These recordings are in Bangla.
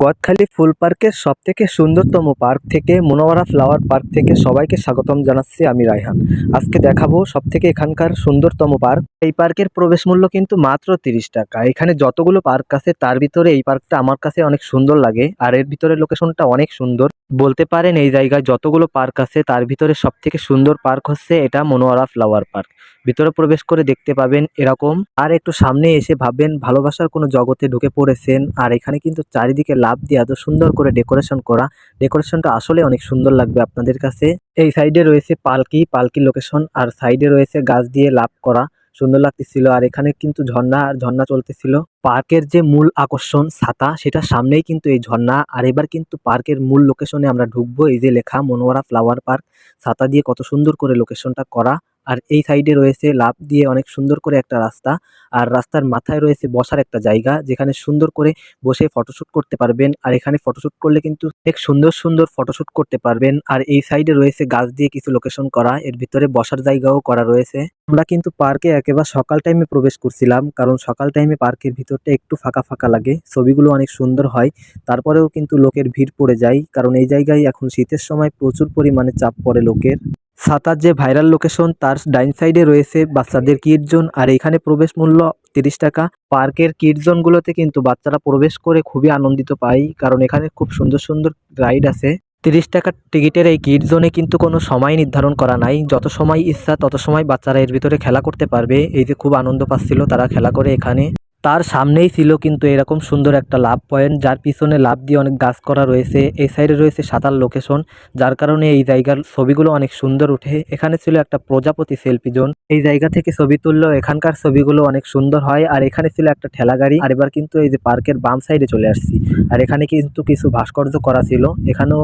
গদখালি ফুল পার্কের সব থেকে সুন্দরতম পার্ক থেকে মনোয়ারা ফ্লাওয়ার পার্ক থেকে সবাইকে স্বাগতম জানাচ্ছি আমি রায়হান। আজকে দেখাবো সব থেকে এখানকার সুন্দরতম পার্ক। এই পার্কের প্রবেশ মূল্য কিন্তু মাত্র তিরিশ টাকা। এখানে যতগুলো পার্ক আছে, তার ভিতরে এই পার্কটা আমার কাছে অনেক সুন্দর লাগে, আর এর ভিতরে লোকেশনটা অনেক সুন্দর। বলতে পারেন এই জায়গায় যতগুলো পার্ক আছে, তার ভিতরে সব থেকে সুন্দর পার্ক হচ্ছে এটা মনোয়ারা ফ্লাওয়ার পার্ক। ভিতরে প্রবেশ করে দেখতে পাবেন এরকম। আর একটু সামনে এসে ভাববেন, ভালোবাসার কোনো জগতে ঢুকে পড়েছেন। আর এখানে কিন্তু চারিদিকে লাভ দিয়ে এত সুন্দর করে ডেকোরেশন করা। ডেকোরেশনটা আসলে অনেক সুন্দর লাগবে আপনাদের কাছে। এই সাইডে রয়েছে পালকি পালকি লোকেশন আর সাইডে রয়েছে গাছ দিয়ে লাভ করা। সুন্দর লাগতেছিল। আর এখানে কিন্তু ঝর্ণা আর ঝর্ণা চলতেছিল। পার্কের যে মূল আকর্ষণ, ছাতা, সেটা সামনেই কিন্তু এই ঝর্ণা। আর এবার কিন্তু পার্কের মূল লোকেশনে আমরা ঢুকবো। এই যে লেখা, মনোয়ারা ফ্লাওয়ার পার্ক ছাতা দিয়ে কত সুন্দর করে লোকেশনটা করা। আর এই সাইডে রয়েছে লাভ দিয়ে অনেক সুন্দর করে একটা রাস্তা। আর রাস্তার মাথায় রয়েছে বসার একটা জায়গা, যেখানে সুন্দর করে বসে ফটোশ্যুট করতে পারবেন। আর এখানে ফটোশ্যুট করলে কিন্তু এক সুন্দর সুন্দর ফটোশ্যুট করতে পারবেন। আর এই সাইডে রয়েছে গাছ দিয়ে কিছু লোকেশন করা, এর ভিতরে বসার জায়গাও করা রয়েছে। আমরা কিন্তু পার্কে একেবারে সকাল টাইমে প্রবেশ করছিলাম, কারণ সকাল টাইমে পার্কের ভিতরটা একটু ফাঁকা ফাঁকা লাগে, ছবিগুলো অনেক সুন্দর হয়। তারপরেও কিন্তু লোকের ভিড় পড়ে যায়, কারণ এই জায়গায় এখন শীতের সময় প্রচুর পরিমাণে চাপ পড়ে লোকের। সাতার যে ভাইরাল লোকেশন, তার ডাইন সাইডে রয়েছে বাচ্চাদের কিড জোন। আর এখানে প্রবেশ মূল্য তিরিশ টাকা। পার্কের কিড জোনগুলোতে কিন্তু বাচ্চারা প্রবেশ করে খুবই আনন্দিত পায়, কারণ এখানে খুব সুন্দর সুন্দর রাইড আছে। তিরিশ টাকার টিকিটের এই কিট জোনে কিন্তু কোনো সময় নির্ধারণ করা নাই। যত সময় ইচ্ছা, তত সময় বাচ্চারা এর ভিতরে খেলা করতে পারবে। এই যে খুব আনন্দ পাচ্ছিল তারা খেলা করে এখানে। তার সামনেই ছিল কিন্তু এরকম সুন্দর একটা লাভ পয়েন্ট, যার পিছনে লাভ দিয়ে অনেক গাছ করা রয়েছে। এই সাইডে রয়েছে সাঁতার লোকেশন যার কারণে এই জায়গার ছবিগুলো অনেক সুন্দর উঠে এখানে ছিল একটা প্রজাপতি সেলফি জোন এই জায়গা থেকে ছবি তুললেও এখানকার ছবিগুলো অনেক সুন্দর হয়। আর এখানে ছিল একটা ঠেলা গাড়ি। আর এবার কিন্তু এই যে পার্কের বাম সাইডে চলে আসছি। আর এখানে কিন্তু কিছু ভাস্কর্য করা ছিল। এখানেও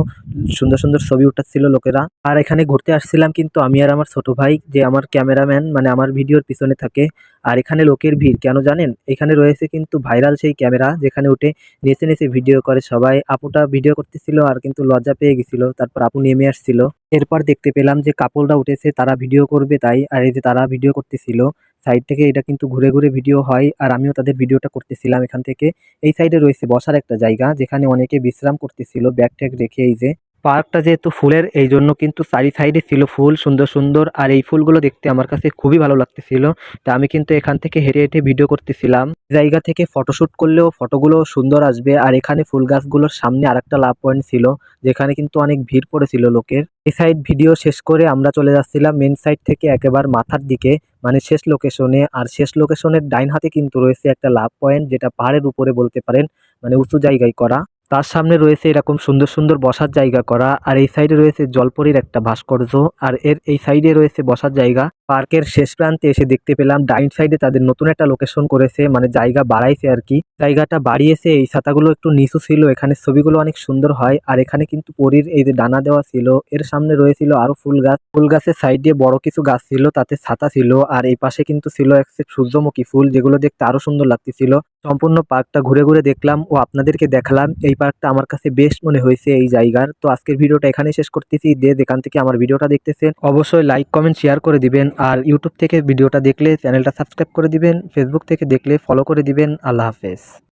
সুন্দর সুন্দর ছবি উঠাচ্ছিল লোকেরা। আর এখানে ঘুরতে আসছিলাম কিন্তু আমি আর আমার ছোট ভাই, যে আমার ক্যামেরাম্যান মানে আমার ভিডিওর পিছনে থাকে। আর এখানে লোকের ভিড়, কেন জানেন? এখানে রয়েছে কিন্তু ভাইরাল সেই ক্যামেরা যেখানে উঠে নেচে নেচে ভিডিও করে। সবাই আপুটা ভিডিও করতেছিল আর কিন্তু লজ্জা পেয়ে গেছিল। তারপর আপু নেমে আসছিল। এরপর দেখতে পেলাম যে কাপলরা উঠেছে, তারা ভিডিও করবে তাই। আর এই যে তারা ভিডিও করতেছিল, সাইড থেকে এটা কিন্তু ঘুরে ঘুরে ভিডিও হয় আর আমিও তাদের ভিডিওটা করতেছিলাম এখান থেকে। এই সাইডে রয়েছে বসার একটা জায়গা যেখানে অনেকে বিশ্রাম করতেছিল, ব্যাগ ট্যাগ রেখে এই যে পার্কটা যেহেতু ফুলের, এই জন্য কিন্তু চারি সাইডে ছিল ফুল, সুন্দর সুন্দর। আর এই ফুলগুলো দেখতে আমার কাছে খুবই ভালো লাগতেছিল। তা আমি কিন্তু এখান থেকে হেঁটে হেঁটে ভিডিও করতেছিলাম। জায়গা থেকে ফটোশ্যুট করলেও ফটোগুলো সুন্দর আসবে। আর এখানে ফুল গাছগুলোর সামনে আরেকটা লাভ পয়েন্ট ছিল, যেখানে কিন্তু অনেক ভিড় পড়েছিল লোকের। এই সাইড ভিডিও শেষ করে আমরা চলে যাচ্ছিলাম মেন সাইড থেকে একেবারে মাথার দিকে মানে শেষ লোকেশনে। আর শেষ লোকেশনের ডাইন হাতে কিন্তু রয়েছে একটা লাভ পয়েন্ট, যেটা পাহাড়ের উপরে বলতে পারেন মানে উঁচু জায়গায় করা। তার সামনে রয়েছে এরকম সুন্দর সুন্দর বসার জায়গা করা, আর এই সাইডে রয়েছে জলপরির একটা ভাস্কর্য, আর এর এই সাইডে রয়েছে বসার জায়গা। পার্কের শেষ প্রান্তে এসে দেখতে পেলাম, ডাইন সাইডে তাদের নতুন একটা লোকেশন করেছে মানে জায়গা বাড়াইছে আর কি। জায়গাটা বাড়িয়েছে, এই ছাতাগুলো একটু নিচু ছিল, এখানে ছবিগুলো অনেক সুন্দর হয়, আর এখানে কিন্তু পরীর এই যে ডানা দেওয়া ছিল, এর সামনে রয়েছিল আরও ফুল গাছ। ফুল গাছের সাইডে বড় কিছু গাছ ছিল, তাতে ছাতা ছিল, আর এই পাশে কিন্তু ছিল এক সূর্যমুখী ফুল, যেগুলো দেখতে আরও সুন্দর লাগতেছিল। সম্পূর্ণ পার্কটা ঘুরে ঘুরে দেখলাম, ও আপনাদেরকে দেখালাম, এই পার্কটা আমার কাছে বেস্ট মনে হয়েছে এই জায়গার। তো আজকের ভিডিওটা এখানে শেষ করতেছি। যে যেখান থেকে আমার ভিডিওটা দেখতেছেন, অবশ্যই লাইক কমেন্ট শেয়ার করে দিবেন। আর ইউটিউব থেকে ভিডিওটা দেখলে চ্যানেলটা সাবস্ক্রাইব করে দিবেন। ফেসবুক থেকে দেখলে ফলো করে দিবেন। আল্লাহ হাফেজ।